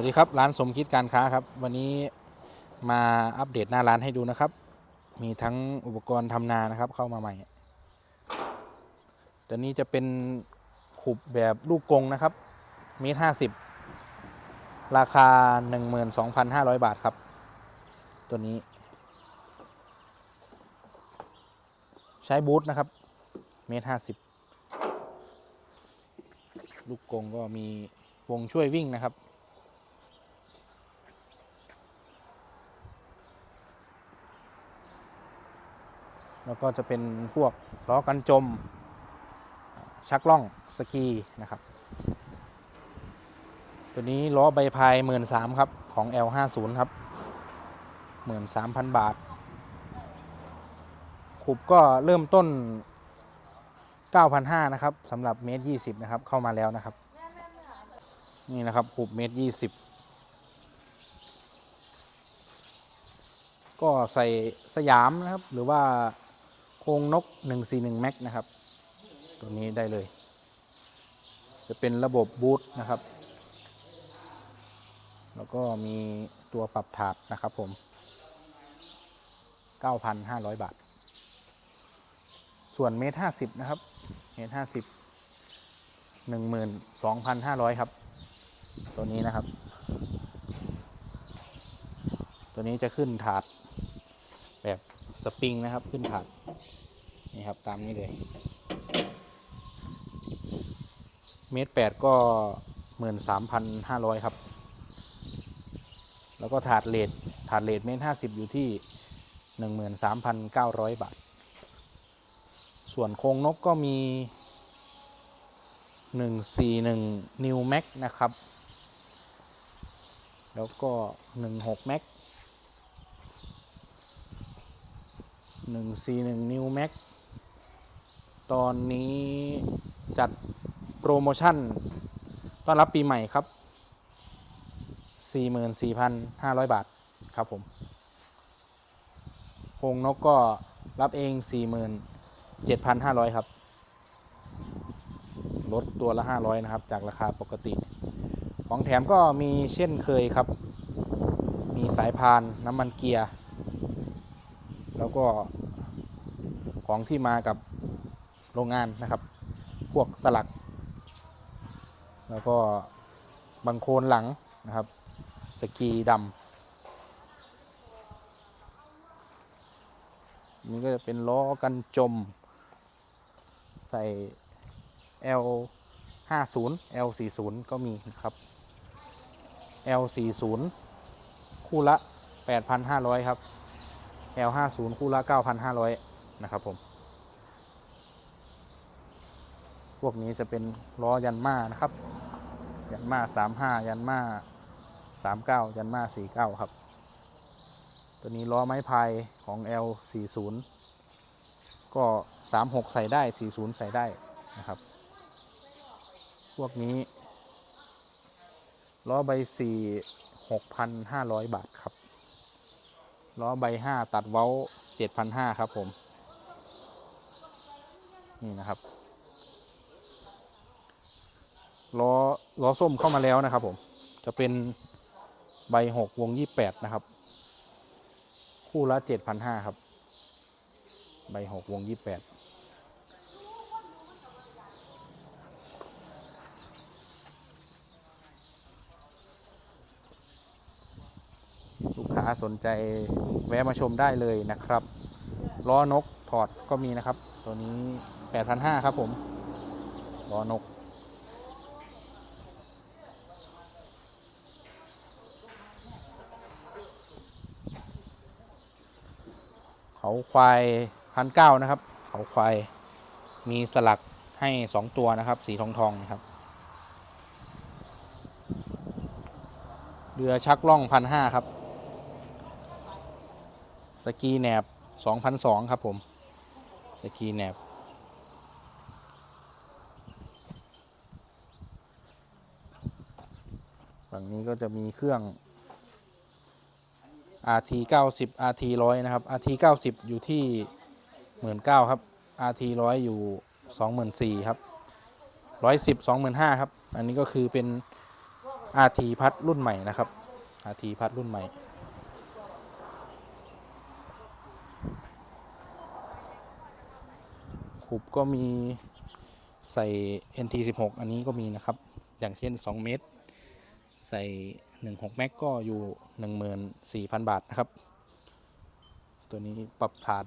วัสดีครับร้านสมคิดการค้าครับ วันนี้มาอัปเดตหน้าร้านให้ดูนะครับ มีทั้งอุปกรณ์ทำนานะครับ เข้ามาใหม่ตัวนี้จะเป็นขุบแบบลูกกงนะครับเมตรห้าสิบราคา 12,500 บาทครับ ตัวนี้ ใช้บูทนะครับเมตรห้าสิบลูกกงก็มีวงช่วยวิ่งนะครับ แล้วก็จะเป็นพวกล้อกันจม ชักล่องสกีนะครับ ตัวนี้ล้อใบพายหมื่นสามครับของ L50 ครับหมื่นสามพันบาท ขุบก็เริ่มต้น 9,500นะครับสำหรับเมตร20นะครับเข้ามาแล้วนะครับ นี่นะครับขุบเมตร20ก็ใส่สยามนะครับ หรือว่า โครงนก 141 Max นะครับ ตัวนี้ได้เลย จะเป็นระบบบูทนะครับ แล้วก็มีตัวปรับถาดนะครับผม 9,500 บาท ส่วนเมตร50 นะครับ เมตร50 12,500 ครับ ตัวนี้นะครับ ตัวนี้จะขึ้นถาดแบบสปริงนะครับขึ้นถาด นี่ครับตามนี้เลยเมตรแปดก็หมื่นสามพันห้าร้อยครับ แล้วก็ถาดเลดถาดเลดเมตรห้าสิบอยู่ที่หนึ่งหมื่นสามพันเก้าร้อยบาท ส่วนโครงนกก็มีหนึ่งสี่หนึ่งนิวแม็กนะครับ แล้วก็หนึ่งหกแม็กหนึ่งสี่หนึ่งนิวแม็ก ตอนนี้จัดโปรโมชั่น ต้อนรับปีใหม่ครับ 44,500 บาทครับผมโคงนกก็รับเอง 47,500 ครับ ลดตัวละ 500 นะครับ จากราคาปกติ ของแถมก็มีเช่นเคยครับ มีสายพานน้ำมันเกียร์ แล้วก็ของที่มากับ โรงงานนะครับ พวกสลัก แล้วก็บังโคลนหลังนะครับ สกีดำนี่ก็จะเป็นล้อกันจม ใส่ L 5 0 L 4 0ก็มีนะครับ L 4 0คู่ละ 8,500 ครับ L 5 0คู่ละ 9,500 นะครับผม พวกนี้จะเป็นล้อยันมานะครับ ยันมา35 ยันมา39 ยันมา49 ครับ ตัวนี้ล้อไม้พายของ L40 ก็ 36 ใส่ได้ 40 ใส่ได้นะครับ พวกนี้ล้อใบ 4 6,500 บาทครับล้อใบ 5 ตัดเว้า 7,500 ครับผม นี่นะครับ ล้อล้อส้มเข้ามาแล้วนะครับ ผมจะเป็นใบหกวงยี่แปดนะครับ คู่ละเจ็ดพันห้าครับ ใบหกวงยี่แปดลูกค้าสนใจแวะมาชมได้เลยนะครับ ล้อนกถอดก็มีนะครับ ตัวนี้แปดพันห้าครับผม ล้อนก เขาควายพันเก้านะครับ เขาควายมีสลักให้สองตัวนะครับ สีทองทองนะครับ เรือชักล่องพันห้าครับ สกีแหนบสองพันสองครับผม สกีแหนบฝั่งนี้ก็จะมีเครื่อง RT 90 RT 100 นะครับ RT 90 อยู่ที่ 19,000ครับ RT 100 อยู่ 24,000ครับ110 25,000ครับ อันนี้ก็คือเป็น RT พัดรุ่นใหม่นะครับ RT พัดรุ่นใหม่ ขุบก็มีใส่ NT16 อันนี้ก็มีนะครับ อย่างเช่น 2 เมตร ใส่ 16แม็กก็อยู่ 14,000 บาทนะครับ ตัวนี้ปรับผาด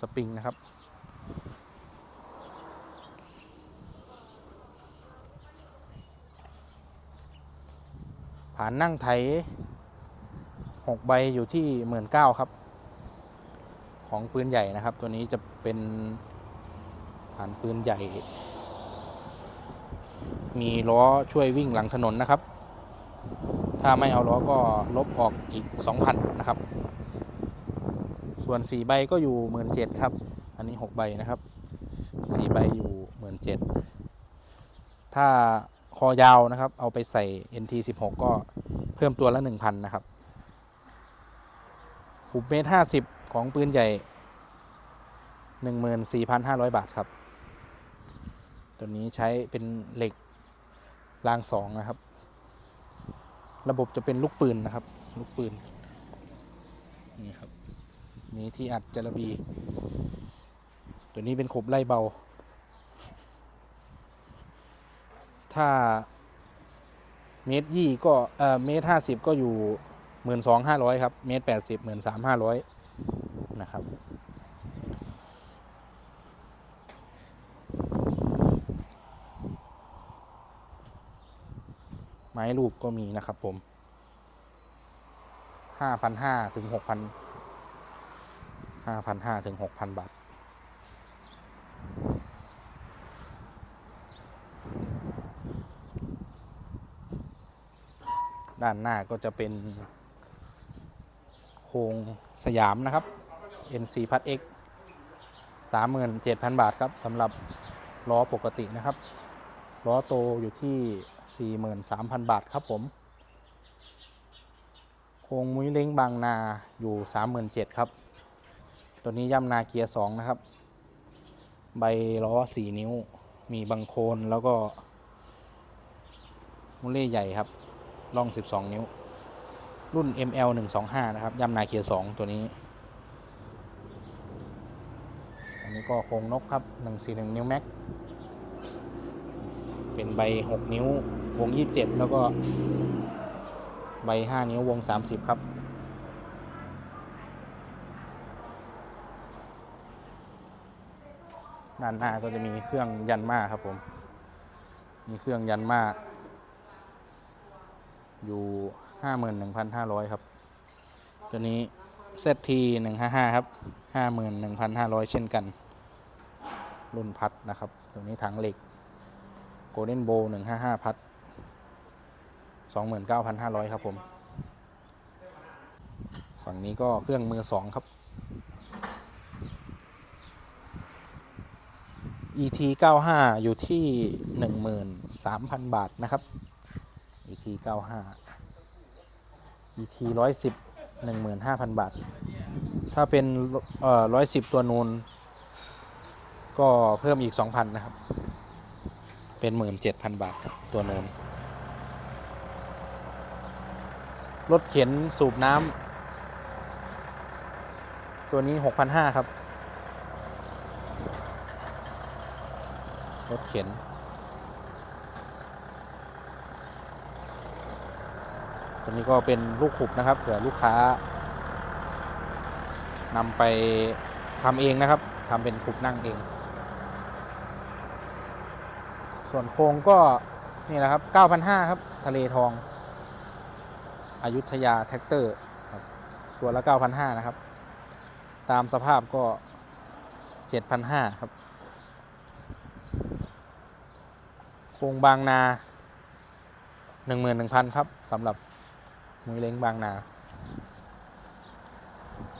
สปริงนะครับผานนั่งไถ 6 ใบอยู่ที่ 19,000ครับ ของปืนใหญ่นะครับ ตัวนี้จะเป็นผานปืนใหญ่ มีล้อช่วยวิ่งหลังถนนนะครับ ถ้าไม่เอาล้อก็ลบออกอีก 2,000 นะครับ ส่วน 4 ใบก็อยู่ 17,000ครับ อันนี้ 6 ใบนะครับ 4 ใบอยู่ 17,000ถ้าคอยาวนะครับ เอาไปใส่ NT16 ก็เพิ่มตัวละ 1,000 นะครับหุบเมตร 50 ของปืนใหญ่ 14,500 บาทครับ ตัวนี้ใช้เป็นเหล็กรางสองนะครับ ระบบจะเป็นลูกปืนนะครับ ลูกปืน นี่ครับ มีที่อัดจระบี ตัวนี้เป็นขบไล่เบา ถ้าเมตรยี่ก็เอ่อเมตรห้าสิบก็อยู่หมื่นสองห้าร้อยครับ เมตรแปดสิบหมื่นสามห้าร้อยนะครับ ไม้รูปก็มีนะครับผมห้าพันห้าถึงหกพันห้าพันห้าถึงหกพันบาท ด้านหน้าก็จะเป็น โครงสยามนะครับ NC พัด X 37,000 บาทครับสำหรับล้อปกตินะครับ ล้อโตอยู่ที่ 43,000 บาทครับผม โครงมุ้ยเล้งบางนาอยู่ 37,000ครับ ตัวนี้ย่ำนาเกียร์ 2 นะครับ ใบล้อ 4 นิ้ว มีบังโคนแล้วก็ มุเล่ใหญ่ครับล่อง 12 นิ้ว รุ่น ML 125 นะครับย่ำนาเกียร์ 2 ตัวนี้อันนี้ก็โครงนกครับ 141 นิ้วแม็ก เป็นใบ 6 นิ้ว วง 27 แล้วก็ใบ 5 นิ้ววง 30 ครับ ด้านหน้าก็จะมีเครื่องยันมาครับผม มีเครื่องยันมาอยู่ 51,500 ครับ ตัวนี้ ZT 155 ครับ 51,500 เช่นกัน รุ่นพัดนะครับ ตัวนี้ถังเหล็ก Golden Bow 155 พัด 29,500 ครับผม ฝั่งนี้ก็เครื่องมือ 2 ครับ ET 95อยู่ที่ 13,000 บาทนะครับ ET 95 ET 110 15,000 บาท ถ้าเป็นเอ่อ110 ตัวนูนก็เพิ่มอีก 2,000 นะครับ เป็น 17,000 บาทตัวนูน รถเข็นสูบน้ำตัวนี้ 6,500 ครับ รถเข็น ตัวนี้ก็เป็นลูกขุบนะครับเผื่อลูกค้านำไปทำเองนะครับทำเป็นขุบนั่งเอง ส่วนโครงก็นี่แหละครับ 9,500 ครับ ทะเลทอง อายุทยาแท็กเตอร์ครับตัวละ 9,500 นะครับ ตามสภาพก็ 7,500 ครับ โครงบางนา 11,000 ครับสำหรับมือเล้งบางนา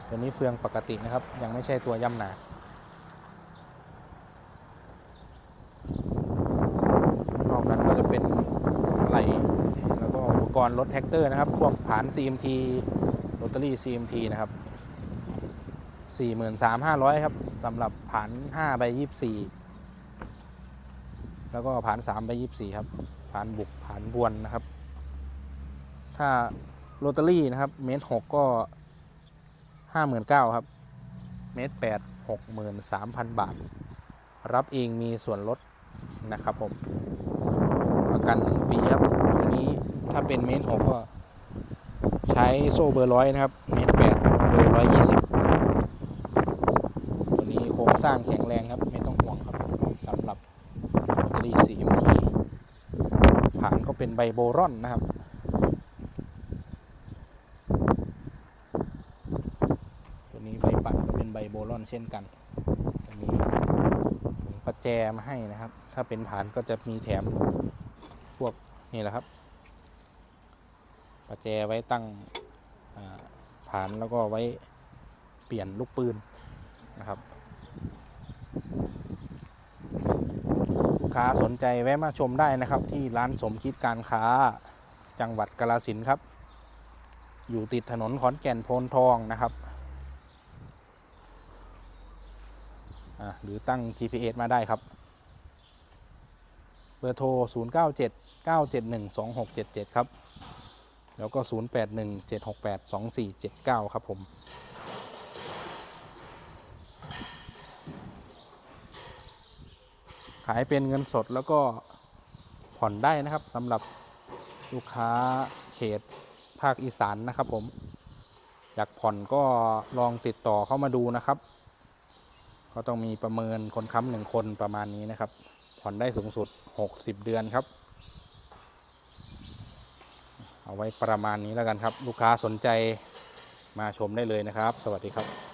ตัวนี้เฟืองปกตินะครับ ยังไม่ใช่ตัวย่ำหนา นอกนั้นก็จะเป็นอะไรแล้ว ก็อุปกรณ์รถแท็กเตอร์นะครับ พวกผาน CMT โรตารี่ CMT นะครับ 43,500 ครับสำหรับผาน5ใบ24 แล้วก็ผาน3ใบ24 ครับผานบุกผานบวนนะครับ ถ้าโรตารี่นะครับ เมตรหกก็ห้าหมื่นเก้าครับ เมตรแปดหกหมื่นสามพันบาท รับเองมีส่วนลดนะครับผมประกันหนึ่งปีครับตัวนี้ ถ้าเป็นเมตรหกก็ใช้โซ่เบอร์ร้อยนะครับ เมตรแปดเบอร์ร้อยยี่สิบตัวนี้โครงสร้างแข็งแรงครับ ไม่ต้องห่วงครับสำหรับโรตารี่ CMT ผ่านก็เป็นใบโบรอนนะครับตัวนี้ใบปัดก็เป็นใบโบรอนเช่นกันจะมีถุงประแจมาให้นะครับ ถ้าเป็นฐานก็จะมีแถมพวกนี่แหละครับ ประแจไว้ตั้งอ่าฐานแล้วก็ไว้เปลี่ยนลูกปืนนะครับ ลูกค้าสนใจแวะมาชมได้นะครับ ที่ร้านสมคิดการค้าจังหวัดกาลสินครับ อยู่ติดถนนขอนแก่นโพนทองนะครับหรือตั้ง GPS มาได้ครับ เบอร์โทร 097 971 2677 ครับ แล้วก็ 081 768 2479 ครับผมขายเป็นเงินสดแล้วก็ผ่อนได้นะครับสำหรับลูกค้าเขตภาคอีสานนะครับผม อยากผ่อนก็ลองติดต่อเข้ามาดูนะครับก็ต้องมีประเมินคนค้ำหนึ่งคนประมาณนี้นะครับ ผ่อนได้สูงสุด 60 เดือนครับ เอาไว้ประมาณนี้แล้วกันครับ ลูกค้าสนใจมาชมได้เลยนะครับ สวัสดีครับ